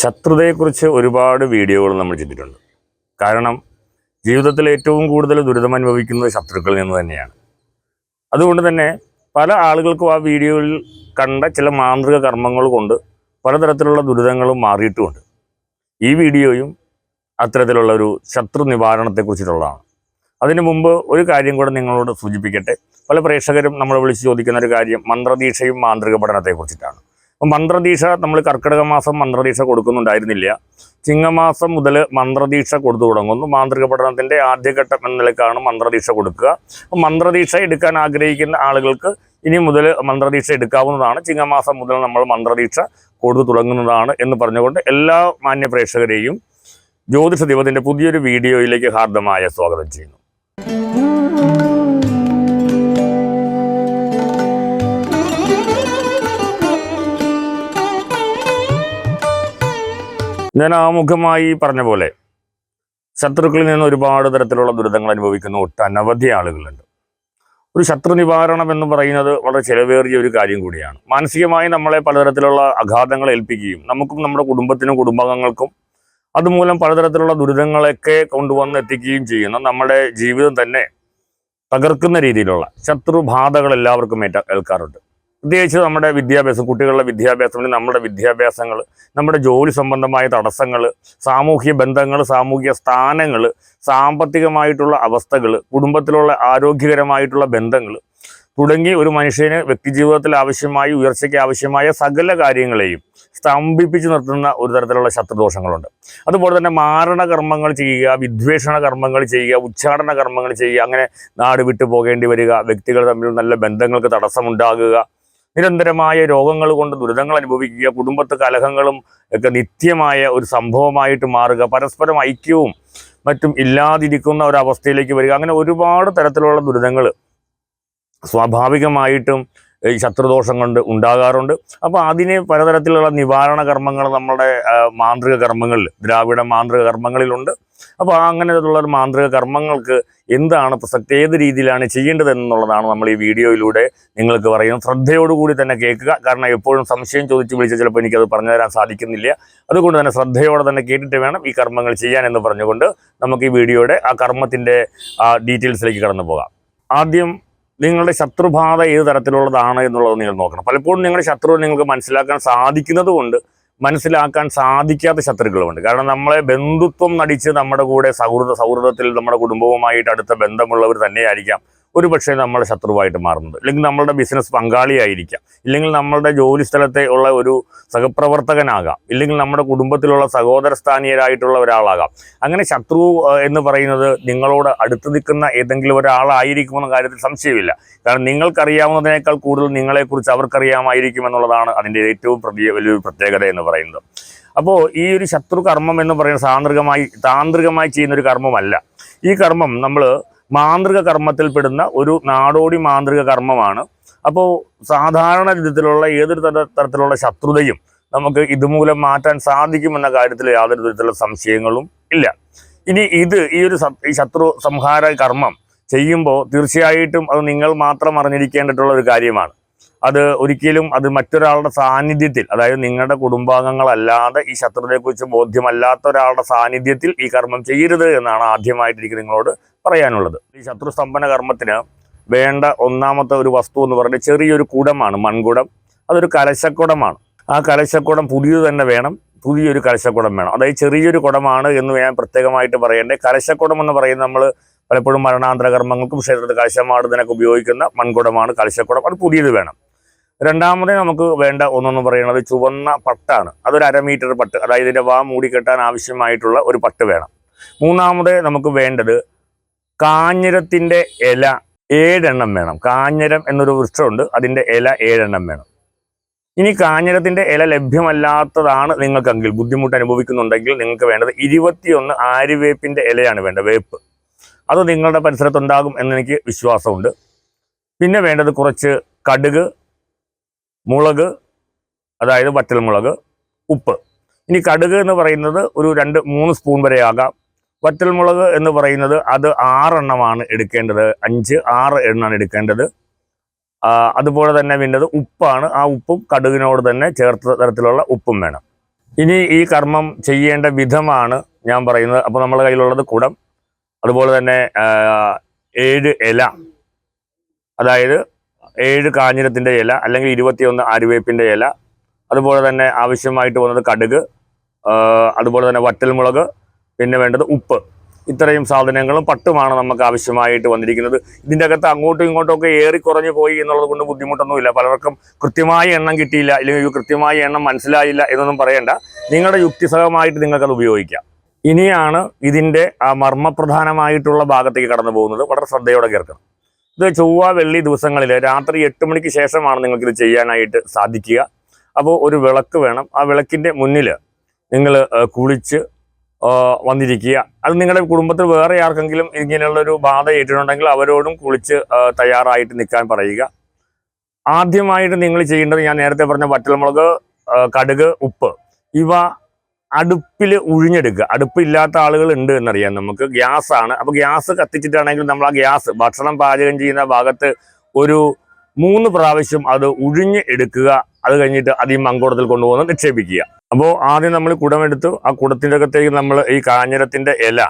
ശത്രുതയെക്കുറിച്ച് ഒരുപാട് വീഡിയോകൾ നമ്മൾ ചെയ്തിട്ടുണ്ട്. കാരണം ജീവിതത്തിൽ ഏറ്റവും കൂടുതൽ ദുരിതം അനുഭവിക്കുന്നത് ശത്രുക്കളിൽ നിന്ന് തന്നെയാണ്. അതുകൊണ്ട് തന്നെ പല ആളുകൾക്കും ആ വീഡിയോയിൽ കണ്ട ചില മാന്ത്രിക കർമ്മങ്ങൾ കൊണ്ട് പലതരത്തിലുള്ള ദുരിതങ്ങളും മാറിയിട്ടുമുണ്ട്. ഈ വീഡിയോയും അത്തരത്തിലുള്ള ഒരു ശത്രു നിവാരണത്തെക്കുറിച്ചിട്ടുള്ളതാണ്. അതിനു മുമ്പ് ഒരു കാര്യം കൂടെ നിങ്ങളോട് സൂചിപ്പിക്കട്ടെ. പല പ്രേക്ഷകരും നമ്മളെ വിളിച്ച് ചോദിക്കുന്ന ഒരു കാര്യം മന്ത്രദീക്ഷയും മാന്ത്രിക പഠനത്തെക്കുറിച്ചിട്ടാണ്. അപ്പം മന്ത്രദീക്ഷ നമ്മൾ കർക്കിടക മാസം മന്ത്രദീക്ഷ കൊടുക്കുന്നുണ്ടായിരുന്നില്ല. ചിങ്ങമാസം മുതൽ മന്ത്രദീക്ഷ കൊടുത്തു തുടങ്ങുന്നു. മാന്ത്രിക പഠനത്തിന്റെ ആദ്യഘട്ടം എന്ന നിലക്കാണ് മന്ത്രദീക്ഷ കൊടുക്കുക. അപ്പം മന്ത്രദീക്ഷ എടുക്കാൻ ആഗ്രഹിക്കുന്ന ആളുകൾക്ക് ഇനി മുതൽ മന്ത്രദീക്ഷ എടുക്കാവുന്നതാണ്. ചിങ്ങമാസം മുതൽ നമ്മൾ മന്ത്രദീക്ഷ കൊടുത്തു തുടങ്ങുന്നതാണ് എന്ന് പറഞ്ഞുകൊണ്ട് എല്ലാ മാന്യപ്രേക്ഷകരെയും ജ്യോതിഷ ദിവസത്തിന്റെ പുതിയൊരു വീഡിയോയിലേക്ക് ഹാർദമായ സ്വാഗതം ചെയ്യുന്നു. ഞാൻ ആമുഖമായി പറഞ്ഞ പോലെ ശത്രുക്കളിൽ നിന്ന് ഒരുപാട് തരത്തിലുള്ള ദുരിതങ്ങൾ അനുഭവിക്കുന്ന ഒട്ടനവധി ആളുകളുണ്ട്. ഒരു ശത്രു നിവാരണം എന്ന് പറയുന്നത് വളരെ ചിലവേറിയ ഒരു കാര്യം കൂടിയാണ്. മാനസികമായി നമ്മളെ പലതരത്തിലുള്ള അഘാതങ്ങൾ ഏൽപ്പിക്കുകയും നമുക്കും നമ്മുടെ കുടുംബത്തിനും കുടുംബാംഗങ്ങൾക്കും അതുമൂലം പലതരത്തിലുള്ള ദുരിതങ്ങളൊക്കെ കൊണ്ടുവന്ന് എത്തിക്കുകയും ചെയ്യുന്ന നമ്മുടെ ജീവിതം തന്നെ തകർക്കുന്ന രീതിയിലുള്ള ശത്രുബാധകൾ എല്ലാവർക്കും ഏറ്റ ഏൽക്കാറുണ്ട്. പ്രത്യേകിച്ച് നമ്മുടെ വിദ്യാഭ്യാസം കുട്ടികളുടെ വിദ്യാഭ്യാസം നമ്മുടെ വിദ്യാഭ്യാസങ്ങൾ നമ്മുടെ ജോലി സംബന്ധമായ തടസ്സങ്ങൾ സാമൂഹ്യ ബന്ധങ്ങൾ സാമൂഹിക സ്ഥാനങ്ങൾ സാമ്പത്തികമായിട്ടുള്ള അവസ്ഥകൾ കുടുംബത്തിലുള്ള ആരോഗ്യകരമായിട്ടുള്ള ബന്ധങ്ങൾ തുടങ്ങി ഒരു മനുഷ്യന് വ്യക്തിജീവിതത്തിൽ ആവശ്യമായി ഉയർച്ചയ്ക്ക് ആവശ്യമായ സകല കാര്യങ്ങളെയും സ്തംഭിപ്പിച്ച് നിർത്തുന്ന ഒരു തരത്തിലുള്ള ശത്രുദോഷങ്ങളുണ്ട്. അതുപോലെ തന്നെ മാരണ കർമ്മങ്ങൾ ചെയ്യുക വിദ്വേഷണ കർമ്മങ്ങൾ ചെയ്യുക ഉച്ചാടന കർമ്മങ്ങൾ ചെയ്യുക അങ്ങനെ നാട് വിട്ടു പോകേണ്ടി വരിക വ്യക്തികൾ തമ്മിൽ നല്ല ബന്ധങ്ങൾക്ക് തടസ്സമുണ്ടാകുക നിരന്തരമായ രോഗങ്ങൾ കൊണ്ട് ദുരിതങ്ങൾ അനുഭവിക്കുക കുടുംബത്തെ കലഹങ്ങളും ഒക്കെ നിത്യമായ ഒരു സംഭവമായിട്ട് മാറുക പരസ്പരം ഐക്യവും മറ്റും ഇല്ലാതിരിക്കുന്ന ഒരവസ്ഥയിലേക്ക് വരിക അങ്ങനെ ഒരുപാട് തരത്തിലുള്ള ദുരിതങ്ങൾ സ്വാഭാവികമായിട്ടും ഈ ശത്രുദോഷം കൊണ്ട് ഉണ്ടാകാറുണ്ട്. അപ്പോൾ അതിന് പലതരത്തിലുള്ള നിവാരണ കർമ്മങ്ങൾ നമ്മുടെ മാന്ത്രിക കർമ്മങ്ങളിൽ ദ്രാവിഡ മാന്ത്രിക കർമ്മങ്ങളിലുണ്ട്. അപ്പോൾ അങ്ങനെയുള്ള മാന്ത്രിക കർമ്മങ്ങൾക്ക് എന്താണ് പ്രസക്തി ഏത് രീതിയിലാണ് ചെയ്യേണ്ടത് എന്നുള്ളതാണ് നമ്മൾ ഈ വീഡിയോയിലൂടെ നിങ്ങൾക്ക് പറയുന്നത്. ശ്രദ്ധയോടുകൂടി തന്നെ കേൾക്കുക. കാരണം എപ്പോഴും സംശയം ചോദിച്ച് വിളിച്ച് ചിലപ്പോൾ എനിക്കത് പറഞ്ഞു തരാൻ സാധിക്കുന്നില്ല. അതുകൊണ്ട് തന്നെ ശ്രദ്ധയോടെ തന്നെ കേട്ടിട്ട് വേണം ഈ കർമ്മങ്ങൾ ചെയ്യാൻ എന്ന് പറഞ്ഞുകൊണ്ട് നമുക്ക് ഈ വീഡിയോയുടെ ആ കർമ്മത്തിന്റെ ഡീറ്റെയിൽസിലേക്ക് കടന്നു പോകാം. ആദ്യം നിങ്ങളുടെ ശത്രുബാധ ഏത് തരത്തിലുള്ളതാണ് എന്നുള്ളത് നിങ്ങൾ നോക്കണം. പലപ്പോഴും നിങ്ങളുടെ ശത്രു നിങ്ങൾക്ക് മനസ്സിലാക്കാൻ സാധിക്കുന്നത് കൊണ്ട് മനസ്സിലാക്കാൻ സാധിക്കാത്ത ശത്രുക്കളുമുണ്ട്. കാരണം നമ്മളെ ബന്ധുത്വം നടിച്ച് നമ്മുടെ കൂടെ സൗഹൃദ സൗഹൃദത്തിൽ നമ്മുടെ കുടുംബവുമായിട്ട് അടുത്ത ബന്ധമുള്ളവർ തന്നെയായിരിക്കാം. ഒരു പക്ഷേ ശത്രുവായിട്ട് മാറുന്നത് അല്ലെങ്കിൽ നമ്മളുടെ ബിസിനസ് പങ്കാളിയായിരിക്കാം. ഇല്ലെങ്കിൽ നമ്മളുടെ ജോലി സ്ഥലത്തെ ഉള്ള ഒരു സഹപ്രവർത്തകനാകാം. ഇല്ലെങ്കിൽ നമ്മുടെ കുടുംബത്തിലുള്ള സഹോദര സ്ഥാനീയരായിട്ടുള്ള ഒരാളാകാം. അങ്ങനെ ശത്രു എന്ന് പറയുന്നത് നിങ്ങളോട് അടുത്ത് നിൽക്കുന്ന ഏതെങ്കിലും ഒരാളായിരിക്കുമെന്ന കാര്യത്തിൽ സംശയമില്ല. കാരണം നിങ്ങൾക്കറിയാവുന്നതിനേക്കാൾ കൂടുതൽ നിങ്ങളെക്കുറിച്ച് അവർക്കറിയാമായിരിക്കും എന്നുള്ളതാണ് അതിന്റെ ഏറ്റവും പ്രതി വലിയൊരു പ്രത്യേകത എന്ന് പറയുന്നത്. അപ്പോൾ ഈ ഒരു ശത്രു കർമ്മം എന്ന് പറയുന്നത് സാന്ത്രികമായി താന്ത്രികമായി ചെയ്യുന്ന ഒരു കർമ്മമല്ല. ഈ കർമ്മം നമ്മൾ മാന്ത്രിക കർമ്മത്തിൽപ്പെടുന്ന ഒരു നാടോടി മാന്ത്രിക കർമ്മമാണ്. അപ്പോൾ സാധാരണ വിധത്തിലുള്ള ഏതൊരു തരത്തിലുള്ള ശത്രുതയും നമുക്ക് ഇതുമൂലം മാറ്റാൻ സാധിക്കുമെന്ന കാര്യത്തിൽ യാതൊരു തരത്തിലുള്ള സംശയങ്ങളും ഇല്ല. ഇനി ഇത് ഈ ഒരു ഈ ശത്രു സംഹാര കർമ്മം ചെയ്യുമ്പോൾ തീർച്ചയായിട്ടും അത് നിങ്ങൾ മാത്രം അറിഞ്ഞിരിക്കേണ്ടിട്ടുള്ള ഒരു കാര്യമാണ്. അത് ഒരിക്കലും അത് മറ്റൊരാളുടെ സാന്നിധ്യത്തിൽ അതായത് നിങ്ങളുടെ കുടുംബാംഗങ്ങളല്ലാതെ ഈ ശത്രുതയെക്കുറിച്ച് ബോധ്യമല്ലാത്ത ഒരാളുടെ സാന്നിധ്യത്തിൽ ഈ കർമ്മം ചെയ്യരുത് എന്നാണ് ആദ്യമായിട്ട് എനിക്ക് നിങ്ങളോട് പറയാനുള്ളത്. ഈ ശത്രു സ്തംഭന കർമ്മത്തിന് വേണ്ട ഒന്നാമത്തെ ഒരു വസ്തു എന്ന് പറഞ്ഞാൽ ചെറിയൊരു കുടമാണ് മൺകുടം. അതൊരു കലശക്കുടമാണ്. ആ കലശക്കുടം പുതിയത് തന്നെ വേണം പുതിയൊരു കലശക്കുടം വേണം. അതായത് ചെറിയൊരു കുടമാണ് എന്ന് ഞാൻ പ്രത്യേകമായിട്ട് പറയേണ്ടത് കലശക്കുടം എന്ന് പറയുന്നത് നമ്മൾ പലപ്പോഴും മരണാന്തര കർമ്മങ്ങൾക്കും ക്ഷേത്രത്തിൽ കലശമാടുന്നതിനൊക്കെ ഉപയോഗിക്കുന്ന മൺകുടമാണ് കലശക്കുടം. അത് പുതിയത് വേണം. രണ്ടാമത് നമുക്ക് വേണ്ട ഒന്നെന്ന് പറയുന്നത് ചുവന്ന പട്ടാണ്. അതൊരു അര മീറ്റർ പട്ട്. അതായത് ഇതിന്റെ വാ മൂടിക്കെട്ടാൻ ആവശ്യമായിട്ടുള്ള ഒരു പട്ട് വേണം. മൂന്നാമത് നമുക്ക് വേണ്ടത് കാഞ്ഞിരത്തിന്റെ ഇല ഏഴെണ്ണം വേണം. കാഞ്ഞിരം എന്നൊരു വൃക്ഷമുണ്ട് അതിന്റെ ഇല ഏഴെണ്ണം വേണം. ഇനി കാഞ്ഞിരത്തിന്റെ ഇല ലഭ്യമല്ലാത്തതാണ് നിങ്ങൾക്കെങ്കിൽ ബുദ്ധിമുട്ട് അനുഭവിക്കുന്നുണ്ടെങ്കിൽ നിങ്ങൾക്ക് വേണ്ടത് ഇരുപത്തിയൊന്ന് ആര്യവേപ്പിന്റെ ഇലയാണ് വേണ്ടത് വേപ്പ്. അത് നിങ്ങളുടെ പരിസരത്തുണ്ടാകും എന്നെനിക്ക് വിശ്വാസമുണ്ട്. പിന്നെ വേണ്ടത് കുറച്ച് കടുക് മുളക് അതായത് വറ്റൽമുളക് ഉപ്പ്. ഇനി കടുക് എന്ന് പറയുന്നത് ഒരു രണ്ട് മൂന്ന് സ്പൂൺ വരെ ആകാം. വറ്റൽമുളക് എന്ന് പറയുന്നത് അത് ആറെണ്ണമാണ് എടുക്കേണ്ടത്. അഞ്ച് ആറ് എണ്ണമാണ് എടുക്കേണ്ടത്. അതുപോലെ തന്നെ വേണ്ടത് ഉപ്പാണ്. ആ ഉപ്പും കടുകിനോട് തന്നെ ചേർത്ത തരത്തിലുള്ള ഉപ്പും വേണം. ഇനി ഈ കർമ്മം ചെയ്യേണ്ട വിധമാണ് ഞാൻ പറയുന്നത്. അപ്പോൾ നമ്മുടെ കയ്യിലുള്ളത് കുടം അതുപോലെ തന്നെ ഏഴ് ഇല അതായത് ഏഴ് കാഞ്ഞിരത്തിന്റെ ഇല അല്ലെങ്കിൽ ഇരുപത്തിയൊന്ന് ആരുവേപ്പിന്റെ ഇല. അതുപോലെ തന്നെ ആവശ്യമായിട്ട് വന്നത് കടുക് അതുപോലെ തന്നെ വറ്റൽമുളക് പിന്നെ വേണ്ടത് ഉപ്പ്. ഇത്രയും സാധനങ്ങളും പട്ടുമാണ് നമുക്ക് ആവശ്യമായിട്ട് വന്നിരിക്കുന്നത്. ഇതിന്റെ അകത്ത് അങ്ങോട്ടും ഇങ്ങോട്ടും ഒക്കെ ഏറി കുറഞ്ഞു പോയി എന്നുള്ളത് കൊണ്ട് ബുദ്ധിമുട്ടൊന്നുമില്ല. പലർക്കും കൃത്യമായ എണ്ണം കിട്ടിയില്ല അല്ലെങ്കിൽ കൃത്യമായ എണ്ണം മനസ്സിലായില്ല എന്നൊന്നും പറയണ്ട. നിങ്ങളുടെ യുക്തിസഹമായിട്ട് നിങ്ങൾക്കത് ഉപയോഗിക്കാം. ഇനിയാണ് ഇതിന്റെ ആ മർമ്മപ്രധാനമായിട്ടുള്ള ഭാഗത്തേക്ക് കടന്നു പോകുന്നത്. വളരെ ശ്രദ്ധയോടെ കേൾക്കണം. ഇത് ചൊവ്വ വെള്ളി ദിവസങ്ങളിൽ രാത്രി എട്ട് മണിക്ക് ശേഷമാണ് നിങ്ങൾക്കിത് ചെയ്യാനായിട്ട് സാധിക്കുക. അപ്പോൾ ഒരു വിളക്ക് വേണം. ആ വിളക്കിന്റെ മുന്നിൽ നിങ്ങൾ കുളിച്ച് വന്നിരിക്കുക. അത് നിങ്ങളുടെ കുടുംബത്തിൽ വേറെ ആർക്കെങ്കിലും ഇങ്ങനെയുള്ളൊരു ബാധ ഏറ്റിട്ടുണ്ടെങ്കിൽ അവരോടും കുളിച്ച് തയ്യാറായിട്ട് നിൽക്കാൻ പറയുക. ആദ്യമായിട്ട് നിങ്ങൾ ചെയ്യേണ്ടത് ഞാൻ നേരത്തെ പറഞ്ഞ വറ്റൽമുളക് കടുക് ഉപ്പ്. ഇവ അടുപ്പിൽ ഉഴിഞ്ഞെടുക്കുക. അടുപ്പില്ലാത്ത ആളുകൾ ഉണ്ട് എന്നറിയാം നമുക്ക്. ഗ്യാസ് ആണ് അപ്പോൾ ഗ്യാസ് കത്തിച്ചിട്ടാണെങ്കിൽ നമ്മൾ ആ ഗ്യാസ് ഭക്ഷണം പാചകം ചെയ്യുന്ന ഭാഗത്ത് ഒരു മൂന്ന് പ്രാവശ്യം അത് ഉഴിഞ്ഞ് എടുക്കുക. അത് കഴിഞ്ഞിട്ട് അത് ഈ മങ്കോടത്തിൽ കൊണ്ടുപോകുന്ന നിക്ഷേപിക്കുക. അപ്പോൾ ആദ്യം നമ്മൾ കുടമെടുത്തു. ആ കുടത്തിന്റെ അകത്തേക്ക് നമ്മൾ ഈ കാഞ്ഞിരത്തിന്റെ ഇല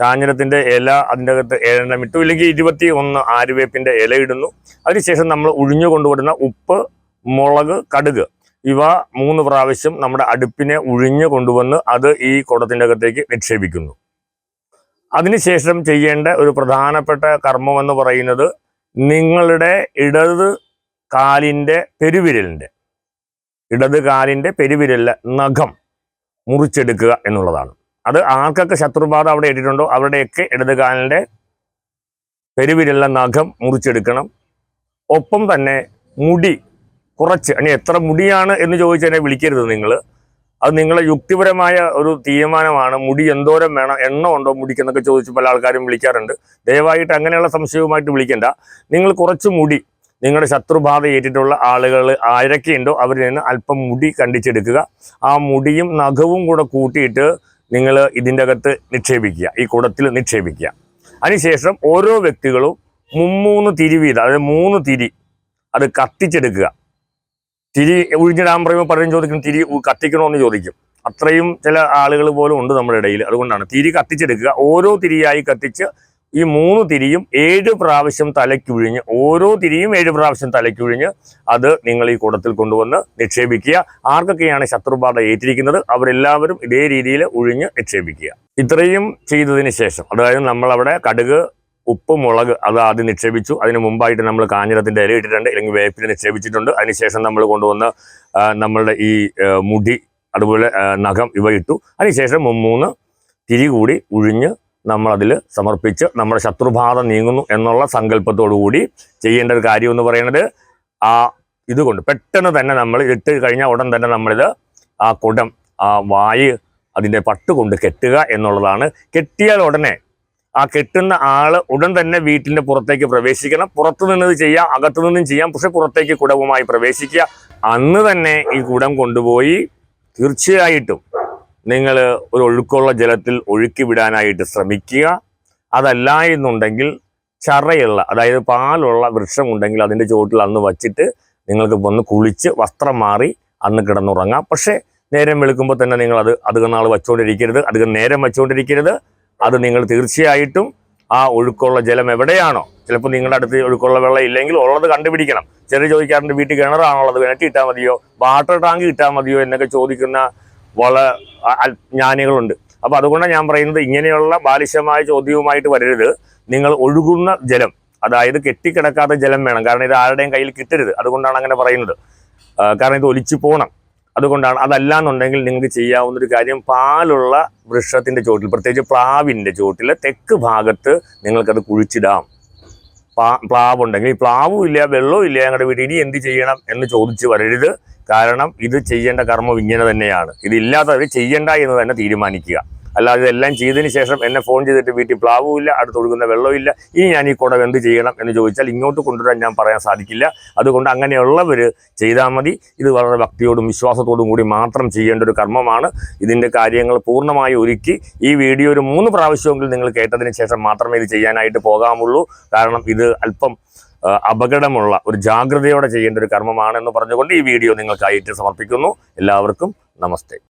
കാഞ്ഞിരത്തിന്റെ ഇല അതിന്റെ അകത്ത് ഏഴെണ്ണം ഇട്ടു. ഇല്ലെങ്കിൽ ഇരുപത്തി ഒന്ന് ആരുവേപ്പിന്റെ ഇല ഇടുന്നു. അതിനുശേഷം നമ്മൾ ഉഴിഞ്ഞു കൊണ്ടുവരുന്ന ഉപ്പ് മുളക് കടുക്. ഇവ മൂന്ന് പ്രാവശ്യം നമ്മുടെ അടുപ്പിനെ ഉഴിഞ്ഞ് കൊണ്ടുവന്ന് അത് ഈ കുടത്തിന്റെ അകത്തേക്ക് നിക്ഷേപിക്കുന്നു. അതിനുശേഷം ചെയ്യേണ്ട ഒരു പ്രധാനപ്പെട്ട കർമ്മം എന്ന് പറയുന്നത് നിങ്ങളുടെ ഇടത് കാലിന്റെ പെരുവിരലിന്റെ ഇടത് കാലിന്റെ പെരുവിരലിലെ നഖം മുറിച്ചെടുക്കുക എന്നുള്ളതാണ്. അത് ആർക്കൊക്കെ ശത്രുബാധ അവിടെ ഇട്ടിട്ടുണ്ടോ അവരുടെയൊക്കെ ഇടത് കാലിന്റെ പെരുവിരലിലെ നഖം മുറിച്ചെടുക്കണം. ഒപ്പം തന്നെ മുടി കുറച്ച് ഇനി എത്ര മുടിയാണ് എന്ന് ചോദിച്ചതിനെ വിളിക്കരുത് നിങ്ങൾ. അത് നിങ്ങളെ യുക്തിപരമായ ഒരു തീരുമാനമാണ്. മുടി എന്തോരം വേണം എണ്ണ ഉണ്ടോ മുടിക്കെന്നൊക്കെ ചോദിച്ച് പല ആൾക്കാരും വിളിക്കാറുണ്ട്. ദയവായിട്ട് അങ്ങനെയുള്ള സംശയവുമായിട്ട് വിളിക്കേണ്ട. നിങ്ങൾ കുറച്ച് മുടി നിങ്ങളുടെ ശത്രുബാധ ഏറ്റിട്ടുള്ള ആളുകൾ ആരൊക്കെയുണ്ടോ അവരിൽ നിന്ന് അല്പം മുടി കണ്ടിച്ചെടുക്കുക. ആ മുടിയും നഖവും കൂടെ കൂട്ടിയിട്ട് നിങ്ങൾ ഇതിന്റെ അകത്ത് നിക്ഷേപിക്കുക ഈ കുടത്തിൽ നിക്ഷേപിക്കുക. അതിനുശേഷം ഓരോ വ്യക്തികളും മുമ്മൂന്ന് തിരി വീതം അതായത് മൂന്ന് തിരി അത് കത്തിച്ചെടുക്കുക. തിരി ഒഴിഞ്ഞിടാൻ പറയുമ്പോൾ പലരും ചോദിക്കും തിരി കത്തിക്കണോ കത്തിക്കണമെന്ന് ചോദിക്കും. അത്രയും ചില ആളുകൾ പോലും ഉണ്ട് നമ്മുടെ ഇടയിൽ അതുകൊണ്ടാണ് തിരി കത്തിച്ചെടുക്കുക. ഓരോ തിരിയായി കത്തിച്ച് ഈ മൂന്ന് തിരിയും ഏഴ് പ്രാവശ്യം തലയ്ക്കുഴിഞ്ഞ് ഓരോ തിരിയും ഏഴ് പ്രാവശ്യം തലയ്ക്കുഴിഞ്ഞ് അത് നിങ്ങൾ ഈ കൂടത്തിൽ കൊണ്ടുവന്ന് നിക്ഷേപിക്കുക. ആർക്കൊക്കെയാണ് ശത്രുബാധ ഏറ്റിരിക്കുന്നത്? അവരെല്ലാവരും ഇതേ രീതിയിൽ ഉഴിഞ്ഞ് നിക്ഷേപിക്കുക. ഇത്രയും ചെയ്തതിന് ശേഷം അതായത് നമ്മളവിടെ കടുക് ഉപ്പ് മുളക് അത് ആദ്യം നിക്ഷേപിച്ചു. അതിന് മുമ്പായിട്ട് നമ്മൾ കാഞ്ഞിരത്തിന്റെ ഇല ഇട്ടിട്ടുണ്ട്. അല്ലെങ്കിൽ വേപ്പിൽ നിക്ഷേപിച്ചിട്ടുണ്ട്. അതിനുശേഷം നമ്മൾ കൊണ്ടുവന്ന് നമ്മളുടെ ഈ മുടി അതുപോലെ നഖം ഇവ ഇട്ടു. അതിനുശേഷം മൂന്ന് തിരി കൂടി ഉഴിഞ്ഞ് നമ്മളതിൽ സമർപ്പിച്ച് നമ്മുടെ ശത്രുബാധ നീങ്ങുന്നു എന്നുള്ള കൂടി ചെയ്യേണ്ട ഒരു കാര്യം എന്ന് പറയുന്നത് ആ ഇതുകൊണ്ട്. പെട്ടെന്ന് തന്നെ നമ്മൾ ഇട്ട് കഴിഞ്ഞാൽ ഉടൻ തന്നെ നമ്മളിത് ആ കുടം ആ വായ് അതിന്റെ പട്ട് കൊണ്ട് കെട്ടുക എന്നുള്ളതാണ്. കെട്ടിയാൽ ഉടനെ ആ കെട്ടുന്ന ആൾ ഉടൻ തന്നെ വീട്ടിന്റെ പുറത്തേക്ക് പ്രവേശിക്കണം. പുറത്തു നിന്നത് ചെയ്യാം അകത്തു നിന്നും ചെയ്യാം. പക്ഷെ പുറത്തേക്ക് കുടവുമായി പ്രവേശിക്കുക. അന്ന് തന്നെ ഈ കുടം കൊണ്ടുപോയി തീർച്ചയായിട്ടും നിങ്ങൾ ഒരു ഒഴുക്കുള്ള ജലത്തിൽ ഒഴുക്കി വിടാനായിട്ട് ശ്രമിക്കുക. അതല്ല എന്നുണ്ടെങ്കിൽ ചറയുള്ള അതായത് പാലുള്ള വൃക്ഷമുണ്ടെങ്കിൽ അതിന്റെ ചുവട്ടിൽ അന്ന് വച്ചിട്ട് നിങ്ങൾക്ക് വന്ന് കുളിച്ച് വസ്ത്രം മാറി അന്ന് കിടന്നുറങ്ങാം. പക്ഷേ നേരം വെളുക്കുമ്പോൾ തന്നെ നിങ്ങൾ അത് അധികം നാൾ വച്ചുകൊണ്ടിരിക്കരുത് അധികം നേരം വച്ചുകൊണ്ടിരിക്കരുത് അത് നിങ്ങൾ തീർച്ചയായിട്ടും ആ ഒഴുക്കുള്ള ജലം എവിടെയാണോ ചിലപ്പോൾ നിങ്ങളുടെ അടുത്ത് ഒഴുക്കുള്ള വെള്ളം ഇല്ലെങ്കിൽ ഉള്ളത് കണ്ടുപിടിക്കണം. ചെറിയ ചോദിക്കാറുണ്ട് വീട്ടിൽ കിണറാണുള്ളത് കിണറ്റി ഇട്ടാൽ മതിയോ വാട്ടർ ടാങ്ക് ഇട്ടാൽ മതിയോ എന്നൊക്കെ ചോദിക്കുന്ന വള ജ്ഞാനികളുണ്ട്. അപ്പോൾ അതുകൊണ്ടാണ് ഞാൻ പറയുന്നത് ഇങ്ങനെയുള്ള ബാലിശമായ ചോദ്യവുമായിട്ട് വരരുത്. നിങ്ങൾ ഒഴുകുന്ന ജലം അതായത് കെട്ടിക്കിടക്കാത്ത ജലം വേണം. കാരണം ഇത് ആരുടെയും കയ്യിൽ കിട്ടരുത്. അതുകൊണ്ടാണ് അങ്ങനെ പറയുന്നത്. കാരണം ഇത് ഒലിച്ചു പോകണം അതുകൊണ്ടാണ് അതല്ല എന്നുണ്ടെങ്കിൽ നിങ്ങൾക്ക് ചെയ്യാവുന്ന ഒരു കാര്യം പാലുള്ള വൃക്ഷത്തിന്റെ ചോട്ടിൽ പ്രത്യേകിച്ച് പ്ലാവിന്റെ ചോട്ടിൽ തെക്ക് ഭാഗത്ത് നിങ്ങൾക്കത് കുഴിച്ചിടാം. പ്ലാ പ്ലാവ് ഉണ്ടെങ്കിൽ പ്ലാവും ഇല്ല വെള്ളവും ഇല്ല ഞങ്ങളുടെ വീട്ടിൽ. ഇനി എന്ത് ചെയ്യണം എന്ന് ചോദിച്ച് വരരുത്. കാരണം ഇത് ചെയ്യേണ്ട കർമ്മം ഇങ്ങനെ തന്നെയാണ്. ഇതില്ലാത്തവർ ചെയ്യണ്ട എന്ന് തന്നെ തീരുമാനിക്കുക. അല്ലാതെ ഇതെല്ലാം ചെയ്തതിന് ശേഷം എന്നെ ഫോൺ ചെയ്തിട്ട് വീട്ടിൽ പ്ലാവുമില്ല അടുത്ത് ഒഴുകുന്ന വെള്ളമില്ല ഇനി ഞാൻ ഈ കുടം എന്ത് ചെയ്യണം എന്ന് ചോദിച്ചാൽ ഇങ്ങോട്ട് കൊണ്ടുവരാൻ ഞാൻ പറയാൻ സാധിക്കില്ല. അതുകൊണ്ട് അങ്ങനെയുള്ളവർ ചെയ്താൽ മതി. ഇത് വളരെ ഭക്തിയോടും വിശ്വാസത്തോടും കൂടി മാത്രം ചെയ്യേണ്ട ഒരു കർമ്മമാണ്. ഇതിന്റെ കാര്യങ്ങൾ പൂർണമായി ഒരുക്കി ഈ വീഡിയോ ഒരു മൂന്ന് പ്രാവശ്യമെങ്കിലും നിങ്ങൾ കേട്ടതിന് ശേഷം മാത്രമേ ഇത് ചെയ്യാനായിട്ട് പോകാമുള്ളൂ കാരണം ഇത് അല്പം അപകടമുള്ള ഒരു ജാഗ്രതയോടെ ചെയ്യേണ്ട ഒരു കർമ്മമാണെന്ന് പറഞ്ഞുകൊണ്ട് ഈ വീഡിയോ നിങ്ങൾക്കായിട്ട് സമർപ്പിക്കുന്നു. എല്ലാവർക്കും നമസ്തേ.